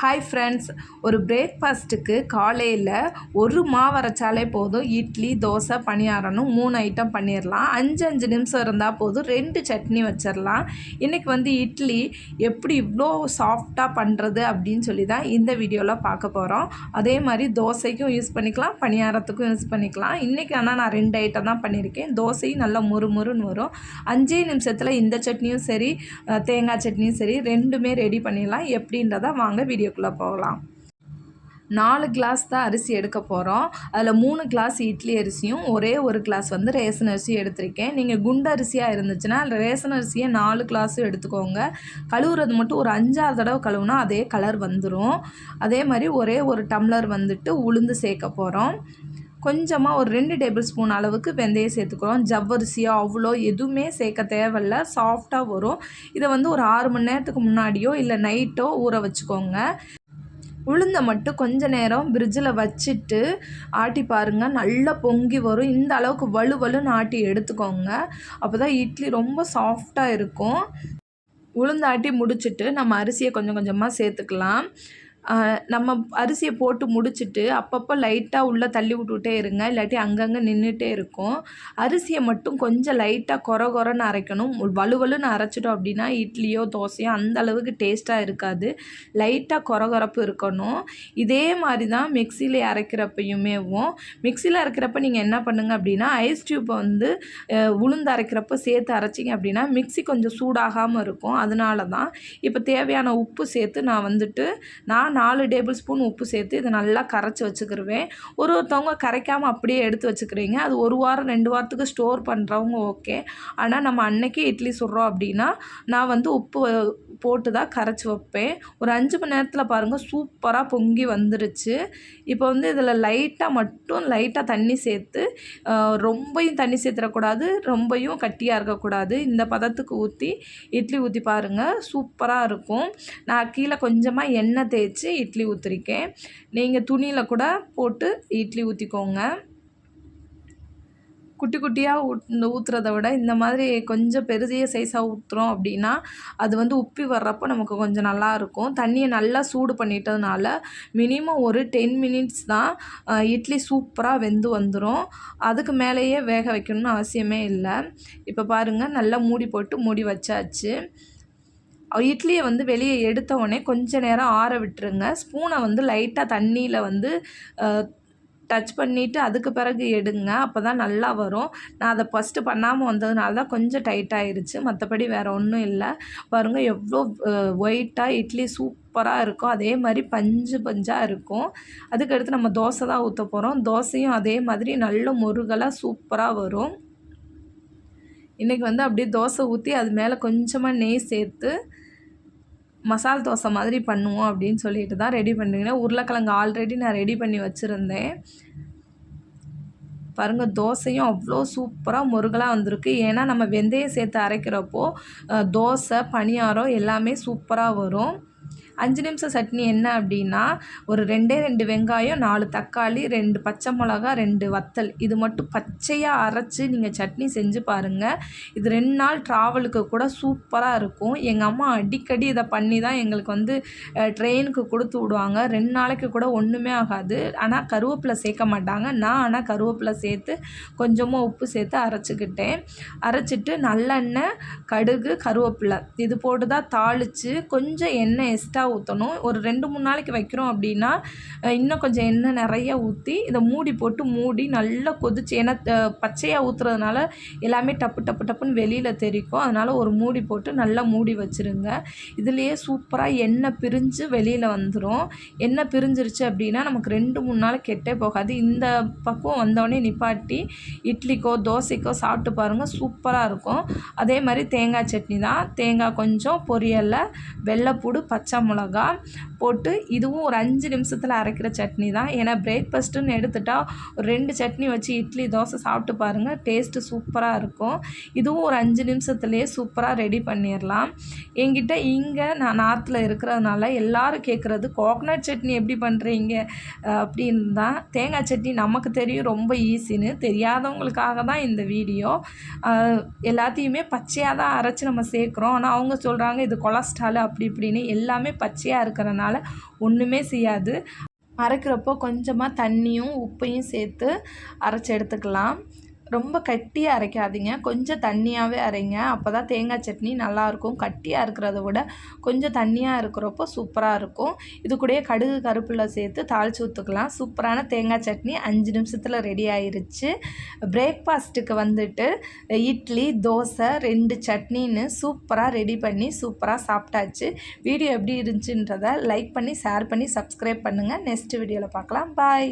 Hi friends ஒரு பிரேக்ஃபாஸ்ட்டுக்கு காலையில் ஒரு மாவு அரைச்சாலே போதும். இட்லி தோசை பணியாரணும் மூணு ஐட்டம் பண்ணிடலாம் அஞ்சு அஞ்சு நிமிஷம் இருந்தால் போதும். ரெண்டு சட்னி வச்சிடலாம் இன்றைக்கி வந்து இட்லி எப்படி இவ்வளோ சாஃப்டாக பண்ணுறது அப்படின்னு சொல்லி தான் இந்த வீடியோவில் பார்க்க போகிறோம் அதே மாதிரி தோசைக்கும் யூஸ் பண்ணிக்கலாம். பணியாரத்துக்கும் யூஸ் பண்ணிக்கலாம். இன்றைக்கி ஆனால் நான் ரெண்டு ஐட்டம் தான் பண்ணியிருக்கேன் தோசையும் நல்லா முறுமுறுன்னு வரும். அஞ்சே நிமிஷத்தில் இந்த சட்னியும் சரி தேங்காய் சட்னியும் சரி ரெண்டுமே ரெடி பண்ணிடலாம் எப்படின்றத வாங்க வீடியோக்குள்ளே போகலாம். நாலு கிளாஸ் தான் அரிசி எடுக்க போகிறோம் அதில் மூணு கிளாஸ் இட்லி அரிசியும் ஒரே ஒரு கிளாஸ் வந்து ரேஷன் அரிசியும் எடுத்திருக்கேன். நீங்கள் குண்டு அரிசியாக இருந்துச்சுன்னா அதில் ரேஷன் அரிசியை நாலு கிளாஸும் எடுத்துக்கோங்க. கழுவுறது மட்டும் ஒரு அஞ்சாறு தடவை கழுவுனா அதே கலர் வந்துடும் அதே மாதிரி ஒரே ஒரு டம்ளர் வந்துட்டு உளுந்து சேர்க்க போகிறோம் கொஞ்சமாக ஒரு ரெண்டு டேபிள் ஸ்பூன் அளவுக்கு வெந்தயம் சேர்த்துக்கிறோம். ஜவ்வரிசியாக அவ்வளோ எதுவுமே சேர்க்க தேவையில்ல. சாஃப்டாக வரும். இதை வந்து ஒரு ஆறு மணி நேரத்துக்கு முன்னாடியோ இல்லை நைட்டோ ஊற வச்சுக்கோங்க. உளுந்தை மட்டும் கொஞ்ச நேரம் ஃப்ரிட்ஜில் வச்சுட்டு ஆட்டி பாருங்கள் நல்லா பொங்கி வரும். இந்த அளவுக்கு வலு வலுன்னு ஆட்டி எடுத்துக்கோங்க. அப்போ தான் இட்லி ரொம்ப சாஃப்டாக இருக்கும். உளுந்தாட்டி முடிச்சுட்டு நம்ம அரிசியை கொஞ்சம் கொஞ்சமாக சேர்த்துக்கலாம். நம்ம அரிசியை போட்டு முடிச்சுட்டு அப்பப்போ லைட்டாக உள்ளே தள்ளி விட்டுக்கிட்டே இருங்க. இல்லாட்டி அங்கங்கே நின்றுட்டே இருக்கும். அரிசியை மட்டும் கொஞ்சம் லைட்டாக கொர கொரன்னு அரைக்கணும். வலுவலுன்னு அரைச்சிட்டோம் அப்படின்னா இட்லியோ தோசையோ அந்த அளவுக்கு டேஸ்ட்டாக இருக்காது. லைட்டாக கொரகொரப்பு இருக்கணும். இதே மாதிரி தான் மிக்சியில் அரைக்கிறப்பையுமேவும். மிக்சியில் அரைக்கிறப்ப நீங்கள் என்ன பண்ணுங்கள் அப்படின்னா ஐஸ் டியூப்பை வந்து உளுந்து அரைக்கிறப்ப சேர்த்து அரைச்சிங்க அப்படின்னா மிக்ஸி கொஞ்சம் சூடாகாமல் இருக்கும். அதனால தான் இப்போ தேவையான உப்பு சேர்த்து நான் வந்துட்டு நான் நாலு டேபிள் ஸ்பூன் உப்பு சேர்த்து இதை நல்லா கரைச்சி வச்சுக்கிருவேன். ஒரு ஒருத்தவங்க கரைக்காமல் அப்படியே எடுத்து வச்சுக்கிறீங்க. அது ஒரு வாரம் ரெண்டு வாரத்துக்கு ஸ்டோர் பண்ணுறவங்க ஓகே. ஆனால் நம்ம அன்னைக்கு இட்லி சுடுறோம் அப்படின்னா நான் வந்து உப்பு போட்டு தான் கரைச்சி வைப்பேன். ஒரு அஞ்சு மணி நேரத்தில் பாருங்கள் சூப்பராக பொங்கி வந்துருச்சு. இப்போ வந்து இதில் லைட்டாக மட்டும் லைட்டாக தண்ணி சேர்த்து ரொம்பையும் தண்ணி சேர்த்துடக்கூடாது ரொம்பையும் கட்டியாக இருக்கக்கூடாது. இந்த பதத்துக்கு ஊற்றி இட்லி ஊற்றி பாருங்கள் சூப்பராக இருக்கும். நான் கீழே கொஞ்சமாக எண்ணெய் தேய்ச்சி இட்லி ஊற்றிருக்கேன் நீங்கள் துணியில் கூட போட்டு இட்லி ஊற்றிக்கோங்க குட்டி குட்டியாக ஊத் ஊற்றுறத விட இந்த மாதிரி கொஞ்சம் பெருதிய சைஸாக ஊற்றுறோம் அப்படின்னா அது வந்து உப்பி வர்றப்போ நமக்கு கொஞ்சம் நல்லா இருக்கும். தண்ணியை நல்லா சூடு பண்ணிட்டதுனால மினிமம் ஒரு டென் மினிட்ஸ் தான் இட்லி சூப்பராக வெந்து வந்துடும் அதுக்கு மேலேயே வேக வைக்கணும்னு அவசியமே இல்லை. இப்போ பாருங்கள் நல்லா மூடி போட்டு மூடி வச்சாச்சு. இட்லியை வந்து வெளியே எடுத்த உடனே கொஞ்ச நேரம் ஆற விட்டுருங்க. ஸ்பூனை வந்து லைட்டாக தண்ணியில் வந்து டச் பண்ணிவிட்டு அதுக்கு பிறகு எடுங்க. அப்போ தான் நல்லா வரும். நான் அதை ஃபஸ்ட்டு பண்ணாமல் வந்ததுனால தான் கொஞ்சம் டைட் மற்றபடி வேறு ஒன்றும் இல்லை. பாருங்கள் எவ்வளோ ஒயிட்டாக இட்லி சூப்பராக இருக்கும். அதே மாதிரி பஞ்சு பஞ்சாக இருக்கும். அதுக்கடுத்து நம்ம தோசை தான் ஊற்ற போகிறோம் தோசையும் அதே மாதிரி நல்ல முருகலாக சூப்பராக வரும். இன்றைக்கி வந்து அப்படியே தோசை ஊற்றி அது மேலே கொஞ்சமாக நெய் சேர்த்து மசால் தோசை மாதிரி பண்ணுவோம் அப்படின்னு சொல்லிட்டு தான் ரெடி பண்ணிருக்கேன் உருளைக்கிழங்கு ஆல்ரெடி நான் ரெடி பண்ணி வச்சுருந்தேன். பாருங்கள் தோசையும் அவ்வளோ சூப்பராக முருகலாக வந்திருக்கு. ஏன்னா நம்ம வெந்தயம் சேர்த்து அரைக்கிறப்போ தோசை பணியாரம் எல்லாமே சூப்பராக வரும். அஞ்சு நிமிஷம் சட்னி என்ன அப்படின்னா ஒரு ரெண்டே ரெண்டு வெங்காயம் நாலு தக்காளி ரெண்டு பச்சை மிளகா ரெண்டு வத்தல். இது மட்டும் பச்சையாக அரைச்சி நீங்கள் சட்னி செஞ்சு பாருங்கள் இது ரெண்டு நாள் ட்ராவலுக்கு கூட சூப்பராக இருக்கும். எங்கள் அம்மா அடிக்கடி இதை பண்ணி தான் எங்களுக்கு வந்து ட்ரெயினுக்கு கொடுத்து விடுவாங்க. ரெண்டு நாளைக்கு கூட ஒன்றுமே ஆகாது. ஆனால் கருவேப்பிலை சேர்க்க மாட்டாங்க. நான் ஆனால் கருவேப்பிலை சேர்த்து கொஞ்சமாக உப்பு சேர்த்து அரைச்சிக்கிட்டேன். அரைச்சிட்டு நல்லெண்ணெய் கடுகு கருவேப்பிலை. இது போட்டு தான் தாளித்து கொஞ்சம் எண்ணெய் எக்ஸ்ட்ரா ஊற்றணும் ஒரு ரெண்டு மூணு நாளைக்கு வைக்கிறோம் அப்படின்னா இன்னும் கொஞ்சம் எண்ணெய் நிறைய ஊற்றி இதை மூடி போட்டு மூடி நல்லா கொதிச்சு ஏன்னா பச்சையாக ஊற்றுறதுனால எல்லாமே டப்பு டப்பு டப்புன்னு வெளியில் தெரிக்கும். அதனால் ஒரு மூடி போட்டு நல்லா மூடி வச்சுருங்க. இதுலேயே சூப்பராக எண்ணெய் பிரிஞ்சு வெளியில் வந்துடும் எண்ணெய் பிரிஞ்சிருச்சு அப்படின்னா நமக்கு ரெண்டு மூணு நாள் கெட்டே போகாது. இந்த பக்குவம் வந்தோடனே நிப்பாட்டி இட்லிக்கோ தோசைக்கோ சாப்பிட்டு பாருங்கள் சூப்பராக இருக்கும். அதே மாதிரி தேங்காய் சட்னி தான். தேங்காய் கொஞ்சம் பொரியலில் வெள்ளைப்பூடு பச்சை மிளகா போட்டு இதுவும் ஒரு அஞ்சு நிமிஷத்தில் அரைக்கிற சட்னி தான். ஏன்னா பிரேக்ஃபாஸ்ட்டுன்னு எடுத்துட்டால் ஒரு ரெண்டு சட்னி வச்சு இட்லி தோசை சாப்பிட்டு பாருங்கள் டேஸ்ட்டு சூப்பராக இருக்கும். இதுவும் ஒரு அஞ்சு நிமிஷத்துலேயே சூப்பராக ரெடி பண்ணிடலாம் என்கிட்ட இங்கே நான் நார்த்தில் இருக்கிறதுனால எல்லாரும் கேட்குறது கோகனட் சட்னி எப்படி பண்ணுறீங்க அப்படின்னு தான். தேங்காய் சட்னி நமக்கு தெரியும் ரொம்ப ஈஸின்னு தெரியாதவங்களுக்காக தான் இந்த வீடியோ. எல்லாத்தையுமே பச்சையாக தான் அரைச்சி நம்ம சேர்க்குறோம். ஆனால் அவங்க சொல்கிறாங்க இது கொலஸ்ட்ரால் அப்படி இப்படின்னு. எல்லாமே பச்சையாக இருக்கிறனால ஒன்றுமே செய்யாது. அரைக்கிறப்போ கொஞ்சமாக தண்ணியும் உப்பையும் சேர்த்து அரைச்சி எடுத்துக்கலாம். ரொம்ப கட்டியாக அரைக்காதீங்க. கொஞ்சம் தண்ணியாகவே அரைங்க. அப்போ தான் தேங்காய் சட்னி நல்லாயிருக்கும். கட்டியாக இருக்கிறத விட கொஞ்சம் தண்ணியாக இருக்கிறப்போ சூப்பராக இருக்கும். இது கூடயே கடுகு கருப்பில் சேர்த்து தாளித்து ஊற்றுக்கலாம் சூப்பரான தேங்காய் சட்னி அஞ்சு நிமிஷத்தில் ரெடி ஆயிருச்சு. பிரேக்ஃபாஸ்ட்டுக்கு வந்துட்டு இட்லி தோசை ரெண்டு சட்னின்னு சூப்பராக ரெடி பண்ணி சூப்பராக சாப்பிட்டாச்சு. வீடியோ எப்படி இருந்துச்சுன்றதை லைக் பண்ணி ஷேர் பண்ணி சப்ஸ்கிரைப் பண்ணுங்கள் நெக்ஸ்ட் வீடியோவில் பார்க்கலாம். பாய்